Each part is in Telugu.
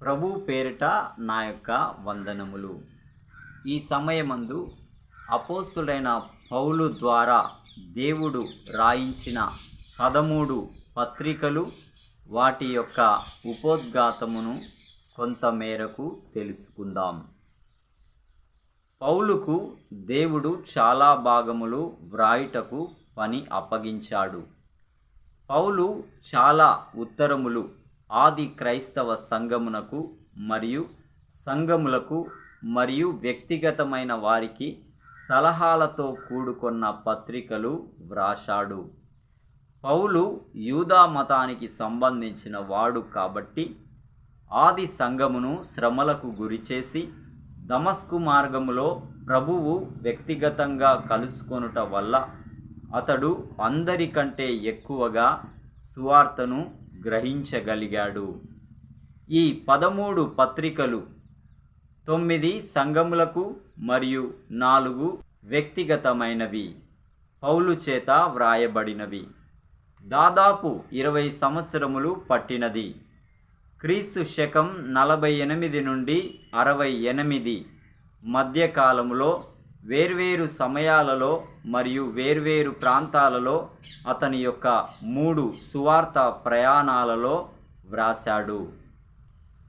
ప్రభు పేరిట నా యొక్క వందనములు. ఈ సమయమందు అపోస్తుడైన పౌలు ద్వారా దేవుడు రాయించిన పదమూడు పత్రికలు వాటి యొక్క ఉపోద్ఘాతమును కొంతమేరకు తెలుసుకుందాం. పౌలుకు దేవుడు చాలా భాగములు వ్రాయుటకు పని అప్పగించాడు. పౌలు చాలా ఉత్తరములు ఆది క్రైస్తవ సంఘమునకు మరియు సంఘములకు మరియు వ్యక్తిగతమైన వారికి సలహాలతో కూడుకున్న పత్రికలు వ్రాశాడు. పౌలు యూదా మతానికి సంబంధించిన వాడు కాబట్టి ఆది సంఘమును శ్రమలకు గురిచేసి దమస్కు మార్గములో ప్రభువు వ్యక్తిగతంగా కలుసుకొనుట వల్ల అతడు అందరికంటే ఎక్కువగా సువార్తను గ్రహించగలిగాడు. ఈ పదమూడు పత్రికలు తొమ్మిది సంఘములకు మరియు నాలుగు వ్యక్తిగతమైనవి. పౌలు చేత వ్రాయబడినవి. దాదాపు ఇరవై సంవత్సరములు పట్టినది. క్రీస్తు శకం నలభై ఎనిమిది నుండి అరవై ఎనిమిది మధ్యకాలంలో వేర్వేరు సమయాలలో మరియు వేర్వేరు ప్రాంతాలలో అతని యొక్క మూడు సువార్త ప్రయాణాలలో వ్రాశాడు.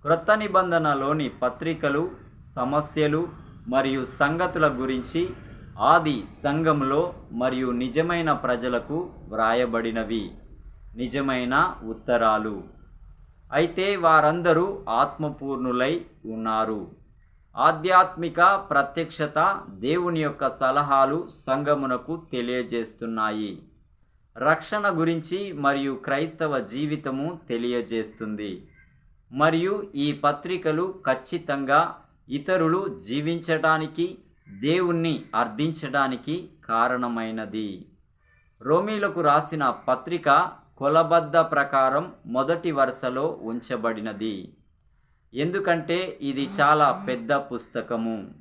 క్రొత్త నిబంధనలోని పత్రికలు సమస్యలు మరియు సంగతుల గురించి ఆది సంఘంలో మరియు నిజమైన ప్రజలకు వ్రాయబడినవి. నిజమైన ఉత్తరాలు. అయితే వారందరూ ఆత్మపూర్ణులై ఉన్నారు. ఆధ్యాత్మిక ప్రత్యక్షత దేవుని యొక్క సలహాలు సంఘమునకు తెలియజేస్తున్నాయి. రక్షణ గురించి మరియు క్రైస్తవ జీవితము తెలియజేస్తుంది. మరియు ఈ పత్రికలు ఖచ్చితంగా ఇతరులు జీవించడానికి దేవుణ్ణి అర్థించడానికి కారణమైనది. రోమీలకు రాసిన పత్రిక కొలబద్ద ప్రకారం మొదటి వరుసలో ఉంచబడినది. ఎందుకంటే ఇది చాలా పెద్ద పుస్తకము.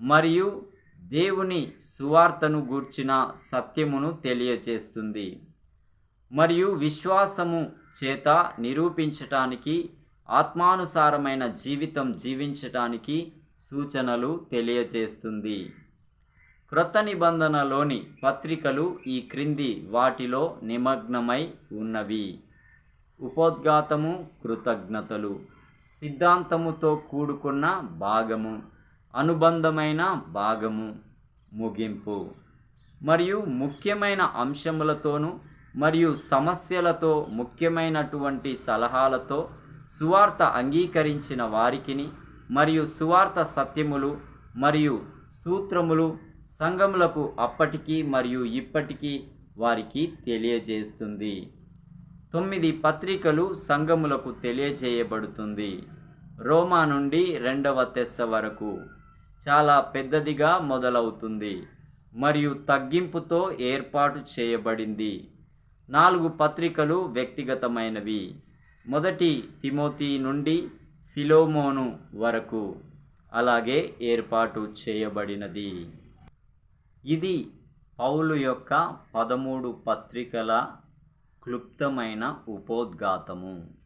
మరియు దేవుని సువార్తను గూర్చిన సత్యమును తెలియచేస్తుంది. మరియు విశ్వాసము చేత నిరూపించటానికి ఆత్మానుసారమైన జీవితం జీవించటానికి సూచనలు తెలియజేస్తుంది క్రొత్త నిబంధనలోని పత్రికలు ఈ క్రింది వాటిలో నిమగ్నమై ఉన్నవి. ఉపోద్ఘాతము కృతజ్ఞతలు. సిద్ధాంతముతో కూడుకున్న భాగము అనుబంధమైన భాగము ముగింపు. మరియు ముఖ్యమైన అంశములతోనూ మరియు సమస్యలతో ముఖ్యమైనటువంటి సలహాలతో సువార్త అంగీకరించిన వారికిని మరియు సువార్త సత్యములు మరియు సూత్రములు సంఘములకు అప్పటికీ మరియు ఇప్పటికీ వారికి తెలియజేస్తుంది. తొమ్మిది పత్రికలు సంఘములకు తెలియజేయబడుతుంది. రోమా నుండి రెండవ తెస్స వరకు చాలా పెద్దదిగా మొదలవుతుంది. మరియు తగ్గింపుతో ఏర్పాటు చేయబడింది. నాలుగు పత్రికలు వ్యక్తిగతమైనవి. మొదటి తిమోతి నుండి ఫిలోమోను వరకు అలాగే ఏర్పాటు చేయబడినది. ఇది పౌలు యొక్క పదమూడు పత్రికల క్లుప్తమైన ఉపోద్ఘాతము.